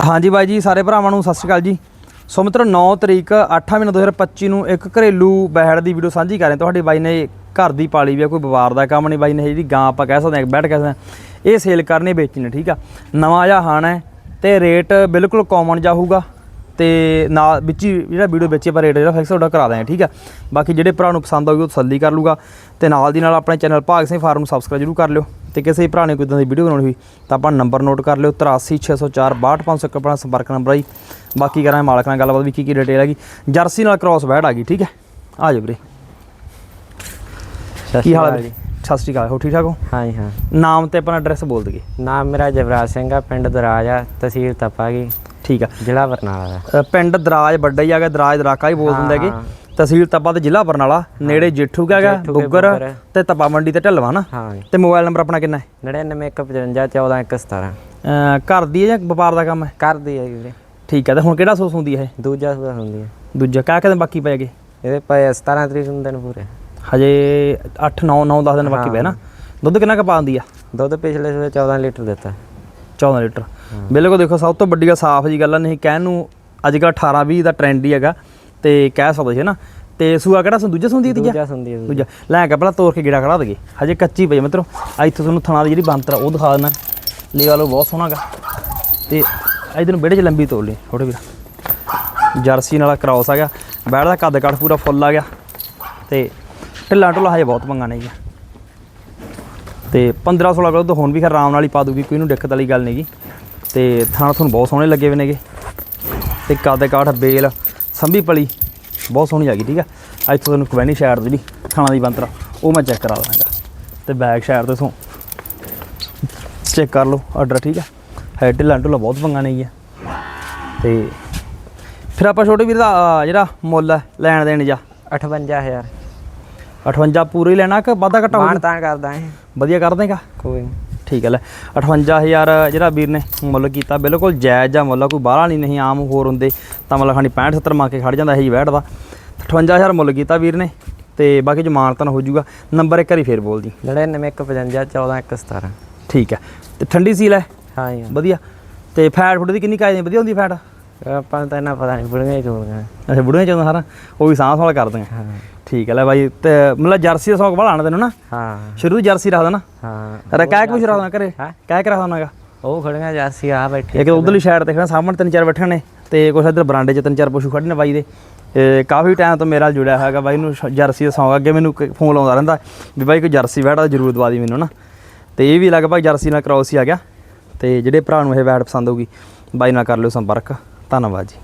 ਹਾਂਜੀ ਬਾਈ ਜੀ, ਸਾਰੇ ਭਰਾਵਾਂ ਨੂੰ ਸਤਿ ਸ਼੍ਰੀ ਅਕਾਲ ਜੀ। ਸੋ ਮਿੱਤਰੋ 9 ਤਰੀਕ 8 ਮਹੀਨਾ 2025 ਨੂੰ ਇੱਕ ਘਰੇਲੂ ਬਹਿੜ ਦੀ ਵੀਡੀਓ ਸਾਂਝੀ ਕਰ ਰਹੇ ਹਾਂ। ਤੁਹਾਡੇ ਬਾਈ ਨੇ ਘਰ ਦੀ ਪਾਲੀ ਵੀ ਆ, ਕੋਈ ਵਪਾਰ ਦਾ ਕੰਮ ਨਹੀਂ ਬਾਈ ਨੇ ਜਿਹੜੀ ਗਾਂ ਆਪਾਂ ਕਹਿ ਸਕਦੇ ਹਾਂ, ਬੈਠ ਕਹਿ ਸਕਦੇ ਹਾਂ। ਇਹ ਸੇਲ ਕਰਨੀ ਵੇਚਣੀ ਠੀਕ ਆ। ਨਵਾਂ ਜਿਹਾ ਹਾਣ ਹੈ ਤੇ ਰੇਟ ਬਿਲਕੁਲ ਕਾਮਨ ਜਾਊਗਾ ਹੋਊਗਾ ਤੇ ਨਾਲ ਵਿੱਚ ਹੀ ਜਿਹੜਾ ਵੀਡੀਓ ਵਿੱਚ ਆਪਾਂ ਰੇਟ ਜਿਹੜਾ ਫਿਕਸ ਤੁਹਾਡਾ ਕਰਾ ਦਾਂਗੇ ਠੀਕ ਆ। ਬਾਕੀ ਜਿਹੜੇ ਭਰਾ ਨੂੰ ਪਸੰਦ ਆਊਗੀ, ਉਹ ਤਸੱਲੀ ਕਰ ਲੂਗਾ ਤੇ ਨਾਲ ਦੀ ਨਾਲ ਆਪਣੇ ਚੈਨਲ ਭਾਗ ਸਿੰਘ ਫਾਰਮ ਨੂੰ ਸਬਸਕ੍ਰਾਈਬ ਜਰੂਰ ਕਰ ਲਿਓ। ਤੇ ਕਿਸੇ ਭਰਾ ਨੇ ਕੋਈ ਇਦਾਂ ਦੀ ਵੀਡੀਓ ਬਣਾਉਣੀ ਹੋਈ ਤਾਂ ਆਪਾਂ ਨੰਬਰ ਨੋਟ ਕਰ ਲਿਓ 83604 62501 ਆਪਣਾ ਸੰਪਰਕ ਨੰਬਰ ਆ ਜੀ। ਬਾਕੀ ਕਰਾਂਗੇ ਮਾਲਕ ਨਾਲ ਗੱਲਬਾਤ ਵੀ ਕੀ ਕੀ ਡਿਟੇਲ ਹੈਗੀ। ਜਰਸੀ ਨਾਲ ਕ੍ਰਾਸ ਬੈਡ ਆ ਗਈ ਠੀਕ ਹੈ? ਆ ਵੀਰੇ। ਕੀ ਹਾਲ ਹੈ ਵੀਰੇ? ਸਤਿ ਸ਼੍ਰੀ ਅਕਾਲ ਹੋ ਠੀਕ ਠਾਕ ਹੋ? ਹਾਂ ਜੀ ਹਾਂ। ਨਾਮ ਤੇ ਆਪਣਾ ਐਡਰੈਸ ਬੋਲ ਦਈਏ। ਨਾਮ ਮੇਰਾ ਜਵਰਾਜ ਸਿੰਘ ਆ ਪਿੰਡ ਦਰਾਜ ਆ ਤਹਿਸੀਲ ਤਪਾਗੀ ਠੀਕ ਆ। ਜ਼ਿਲ੍ਹਾ ਬਰਨਾਲਾ ਦਾ। ਪਿੰਡ ਦਰਾਜ ਵੱਡਾ ਹੀ ਹੈਗਾ ਦਰਾਜ ਦਰਾਕਾ ਹੀ ਬੋਲ ਦਿੰਦੇ ਹੈਗੇ। ਤਹਿਸੀਲ ਤਪਾ ਤੇ ਜ਼ਿਲ੍ਹਾ ਬਰਨਾਲਾ ਨੇੜੇ ਜੇਠੂ ਕਾ ਹੈਗਾ ਕੇ ਬੁੱਗਰ। ਤੇ ਤਪਾ ਮੰਡੀ ਤੇ ਢਲਵਾ ਨਾ? ਹਾਂ। ਤੇ ਮੋਬਾਈਲ ਨੰਬਰ ਆਪਣਾ ਕਿੰਨਾ ਹੈ? 9915514117 ਅ, ਘਰ ਦੀ ਹੈ ਜਾਂ ਵਪਾਰ ਦਾ ਕੰਮ ਹੈ? ਕਰਦੀ ਹੈ ਵੀਰੇ। ਠੀਕ ਹੈ ਤੇ ਹੁਣ ਕਿਹੜਾ ਸੋਸ ਹੁੰਦੀ ਹੈ ਦੂਜਾ ਸੂਆ ਹੁੰਦੀ ਹੈ। ਦੂਜਾ ਕਿਆ ਕਹਿੰਦੇ ਬਾਕੀ ਪੈ ਗਏ ਇਹਦੇ ਪਏ 17 ਤਰੀਕ ਨੂੰ ਦਿਨ ਪੂਰੇ। ਹਜੇ 8 9 9 10 ਦਿਨ ਬਾਕੀ ਪਏ ਨਾ? ਦੁੱਧ ਕਿੰਨਾ ਕੁ ਪਾਉਂਦੀ ਆ? ਦੁੱਧ ਪਿਛਲੇ ਸੂਏ 14 ਲੀਟਰ ਦਿੱਤਾ। 14 ਲੀਟਰ। ਬਿਲਕੁਲ ਦੇਖੋ ਸਭ ਤੋਂ ਵੱਡੀ ਗੱਲ ਸਾਫ਼ ਜੀ ਗੱਲ ਨਹੀਂ ਕਹਿਣ ਨੂੰ ਅੱਜ ਕੱਲ੍ਹ 18 20 ਦਾ ਟ੍ਰੈਂਡ ਹੀ ਹੈਗਾ। ਤੇ ਕਹਿ ਸਕਦੇ ਸੀ ਨਾ ਤੇ ਸੂਆ ਕਿਹੜਾ ਸੂ ਦੂਜਾ ਸੁੰਦੀ ਤੀਜਾ? ਦੂਜਾ ਹੈ ਦੂਜੀ। ਲੈ ਕੇ ਪਹਿਲਾਂ ਤੋੜ ਕੇ ਗੇੜਾ ਖੜਾ ਦਗੇ ਹਜੇ ਕੱਚੀ ਪਈ ਆ ਮਿੱਤਰੋ। ਆ ਇੱਥੇ ਤੁਹਾਨੂੰ ਥਣਾ ਦੀ ਜਿਹੜੀ ਬੰਤਰ ਆ ਉਹ ਦਿਖਾ ਦਿੰਦਾ। ਲੇ ਲਓ ਬਹੁਤ ਸੋਹਣਾਗਾ ਤੇ ਇਧਰ ਨੂੰ ਵਿਹੜੇ 'ਚ ਲੰਬੀ ਤੋੜ ਲਈ। ਛੋਟੇ ਵੀਰ ਜਰਸੀ ਨਾਲ ਕ੍ਰਾਸ ਆ ਗਿਆ। ਬੈੜ ਦਾ ਕੱਦ ਕੱਟ ਪੂਰਾ ਫੁੱਲ ਆ ਗਿਆ। ਤੇ ਢਿੱਲਾ ਢੁੱਲਾ ਹਜੇ ਬਹੁਤ ਮੰਗਾ ਨਹੀਂ ਗਿਆ। ਤੇ 15 16 ਕਿਲੋ ਤਾਂ ਹੁਣ ਵੀ ਖੈਰ ਆਰਾਮ ਨਾਲ ਹੀ ਪਾ ਦੂਗੀ ਕੋਈ ਨੂੰ ਦਿੱਕਤ ਵਾਲੀ ਗੱਲ ਨਹੀਂਗੀ ਤੇ ਥਾਣਾ ਤੁਹਾਨੂੰ ਬਹੁਤ ਸੋਹਣੇ ਲੱਗੇ ਹੋਏ ਨੇਗੇ। ਤੇ ਕੱਦ ਕਾਠ ਬੇਲ ਸੰਭੀ ਪਲੀ ਬਹੁਤ ਸੋਹਣੀ ਆ ਗਈ ਠੀਕ ਆ? ਅੱਜ ਤੁਹਾਨੂੰ ਕਵੈਨੀ ਸ਼ਾਇਰ ਦੀ ਜਿਹੜੀ ਥਾਣਾ ਦੀ ਬੰਤਰਾ ਉਹ ਮੈਂ ਚੈੱਕ ਕਰਾ ਦਾਂਗਾ। ਤੇ ਬੈਕ ਸ਼ਾਇਰ ਤੋਂ ਚੈੱਕ ਕਰ ਲਓ ਆਰਡਰ ਠੀਕ ਆ? ਹੈ ਢਿੱਲਾ ਢੁੱਲਾ ਬਹੁਤ ਪੰਗਾ ਨਹੀਂ ਆ ਤੇ ਫਿਰ ਆਪਾਂ ਛੋਟੇ ਵੀਰ ਦਾ ਜਿਹੜਾ ਮੁੱਲ ਹੈ, ਲੈਣ ਦੇਣ ਜਾ? 58000 58 ਪੂਰੇ ਲੈਣਾ ਕਿ ਵਾਧਾ ਘਟਾ ਮਾਨ ਤਾਂ ਕਰਦਾ ਹੈ ਵਧੀਆ ਕਰ ਦੇਗਾ? ਕੋਈ ਨੀ। ਠੀਕ ਹੈ ਲੈ। 58000 ਜਿਹੜਾ ਵੀਰ ਨੇ ਮੁੱਲ ਕੀਤਾ ਬਿਲਕੁਲ ਜਾਇਜ਼ ਜਾਂ ਮੁੱਲ ਕੋਈ ਬਾਹਲਾ ਨਹੀਂ ਨਹੀਂ ਆਮ ਹੋਰ ਹੁੰਦੇ ਤਾਂ ਮਤਲਬ ਖਾਣੀ 65 70 ਮੰਗ ਕੇ ਖੜ ਜਾਂਦਾ ਇਹ ਜੀ ਬੈਠ ਦਾ 58000 ਮੁੱਲ ਕੀਤਾ ਵੀਰ ਨੇ ਤੇ ਬਾਕੀ ਜਮਾਨਤਨ ਹੋ ਜਾਊਗਾ। ਨੰਬਰ ਇੱਕ ਵਾਰੀ ਫੇਰ ਬੋਲ ਦੀ 9915514117 ਠੀਕ ਹੈ। ਤੇ ਠੰਡੀ ਸੀਲ ਹੈ? ਹਾਂ ਜੀ। ਵਧੀਆ। ਤੇ ਫੈਟ ਫੁੱਟ ਦੀ ਕਿੰਨੀ ਕਾਇਦੇ ਵਧੀਆ ਹੁੰਦੀ ਫੈਟ? ਆਪਾਂ ਨੂੰ ਤਾਂ ਇਹਨਾਂ ਪਤਾ ਨਹੀਂ ਬੁੜੀਆਂ ਹੀ ਚੋਣੀਆਂ ਅੱਛਾ ਬੁੜੀਆਂ ਚਾਹੁੰਦਾ ਸਾਰਾ? ਉਹ ਵੀ ਸਾਂਭ ਸਾਲ ਕਰ ਦਿੰਦੇ ਹਾਂ। ਠੀਕ ਹੈ ਲੈ ਬਾਈ ਤੇ ਮਤਲਬ ਜਰਸੀ ਦਾ ਸ਼ੌਕ ਬੜਾ ਤੈਨੂੰ ਨਾ? ਹਾਂ। ਸ਼ੁਰੂ ਜਰਸੀ ਰੱਖਦਾ ਨਾ ਹਾਂ। ਰ ਕਹਿ ਕੁਛ ਰੱਖਦਾ ਘਰੇ। ਹੈਂ? ਕਹਿ ਕੇ ਰੱਖਦਾ ਹੋਣਾਗਾ ਉਹ ਖੜੀਆਂ ਜਾਸੀ ਆ ਬੈਠੇ ਇੱਕ ਉਧਰਲੀ ਸਾਈਡ ਤੇ ਖੜਾ ਸਾਹਮਣੇ ਤਿੰਨ ਚਾਰ ਬੈਠੇ ਨੇ ਤੇ ਕੁਛ ਇੱਧਰ ਬਰਾਂਡੇ 'ਚ ਤਿੰਨ ਚਾਰ ਪਸ਼ੂ ਖੜੇ ਨੇ ਬਾਈ ਦੇ। ਕਾਫੀ ਟਾਈਮ ਤੋਂ ਮੇਰੇ ਨਾਲ ਜੁੜਿਆ ਹੈਗਾ ਬਾਈ ਨੂੰ ਜਰਸੀ ਦਾ ਸੌਂਗ ਅੱਗੇ ਮੈਨੂੰ ਫੋਨ ਲਾਉਂਦਾ ਰਹਿੰਦਾ ਵੀ ਬਾਈ ਕੋਈ ਜਰਸੀ ਬੈਠਾ ਜ਼ਰੂਰ ਦਵਾ ਦੀ ਮੈਨੂੰ ਨਾ। ਤੇ ਇਹ ਵੀ ਲਗਭਗ ਜਰਸੀ ਨਾਲ ਕ੍ਰੋਸ ਹੀ ਆ ਗਿਆ। ਤੇ ਜਿਹੜੇ ਭਰਾ ਨੂੰ ਇਹ ਬੈਟ ਪਸੰਦ ਹੋਊਗੀ ਬਾਈ ਨਾਲ ਕਰ ਲਿਓ ਸੰਪਰਕ। ਧੰਨਵਾਦ ਜੀ।